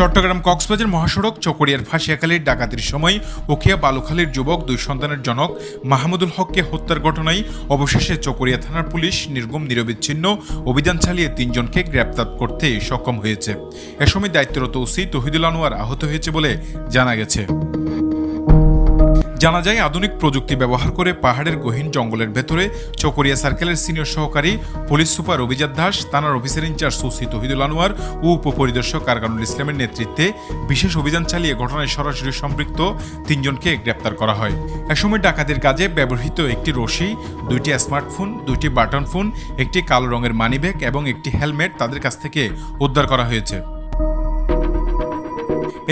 চট্টগ্রাম কক্সবাজার মহাসড়ক, চকরিয়ার ফাঁসিয়াখালীর ডাকাতির সময় ওখিয়া বালুখালীর যুবক, দুই সন্তানের জনক মাহমুদুল হককে হত্যার ঘটনায় অবশেষে চকরিয়া থানার পুলিশ নির্গম, নিরবিচ্ছিন্ন অভিযান চালিয়ে তিনজনকে গ্রেপ্তার করতে সক্ষম হয়েছে। এ সময় দায়িত্বরত ওসি তহিদুল আনোয়ার আহত হয়েছে বলে জানা গেছে। জানা যায়, আধুনিক প্রযুক্তি ব্যবহার করে পাহাড়ের গহীন জঙ্গলের ভেতরে চকরিয়া সার্কেলের সিনিয়র সহকারী পুলিশ সুপার অভিজাত দাস, থানার অফিসার ইনচার্জ সুসি তহিদুল আনোয়ার ও উপপরিদর্শক কারগানুল ইসলামের নেতৃত্বে বিশেষ অভিযান চালিয়ে ঘটনায় সরাসরি সম্পৃক্ত তিনজনকে গ্রেপ্তার করা হয়। একসময় ডাকাতির কাজে ব্যবহৃত একটি রশি, দুইটি স্মার্টফোন, দুইটি বাটন ফোন, একটি কালো রঙের মানিব্যাগ এবং একটি হেলমেট তাদের কাছ থেকে উদ্ধার করা হয়েছে।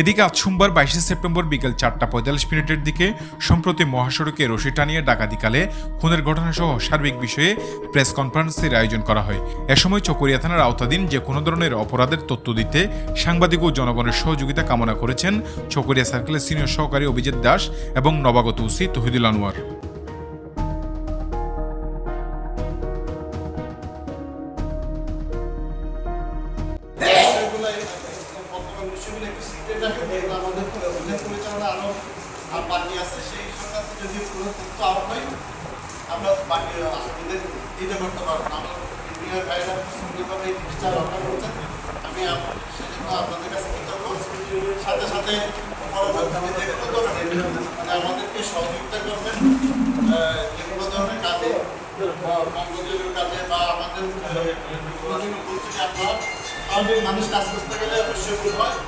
এদিকে আজ সোমবার বাইশে সেপ্টেম্বর বিকেল চারটা পঁয়তাল্লিশ মিনিটের দিকে, সম্প্রতি মহাসড়কে রশি টানিয়ে ডাকাতিকালে খুনের ঘটনা সহ সার্বিক বিষয়ে প্রেস কনফারেন্সের আয়োজন করা হয়। এ সময় চকরিয়া থানার আওতাধীন যে কোনো ধরনের অপরাধের তথ্য দিতে সাংবাদিক ও জনগণের সহযোগিতা কামনা করেছেন চকরিয়া সার্কেলের সিনিয়র সহকারী অভিজিৎ দাস এবং নবাগত উসি তহিদুল আনোয়ার। আর বাকি আছে, সেই সংক্রান্ত যদি কোনো তথ্য আউট হয় আমরা বাকি আপনাদের দিতে করতে পারব আমার ইঞ্জিনিয়ার ভাইরা সুন্দরভাবে এই জিনিসটা রক্ষা করছেন। আমি সেজন্য আপনাদের কাছে কৃতজ্ঞ। সাথে সাথে মানে আমাদেরকে সহযোগিতা করবেন যে কোনো ধরনের কাজে, বা কাজে, বা আমাদের স্বাভাবিক মানুষ কাজ করতে গেলে অবশ্যই ভুল হয়।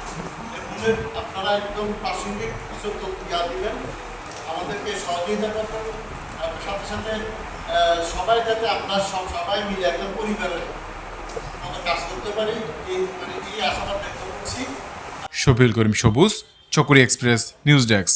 এই আপনারা একদম প্রাসঙ্গিক কিছু জ্ঞান দিবেন, আমাদেরকে সহযোগিতা করবেন সাথে সাথে সবাই যাতে আপনার সব সবাই মিলে একদম পরিবারের মতো কাজ করতে পারি, এই মানে এই আশাবাদ ব্যক্ত করছি। শফিউল করিম সবুজ, চকরি এক্সপ্রেস, নিউজ ডেস্ক।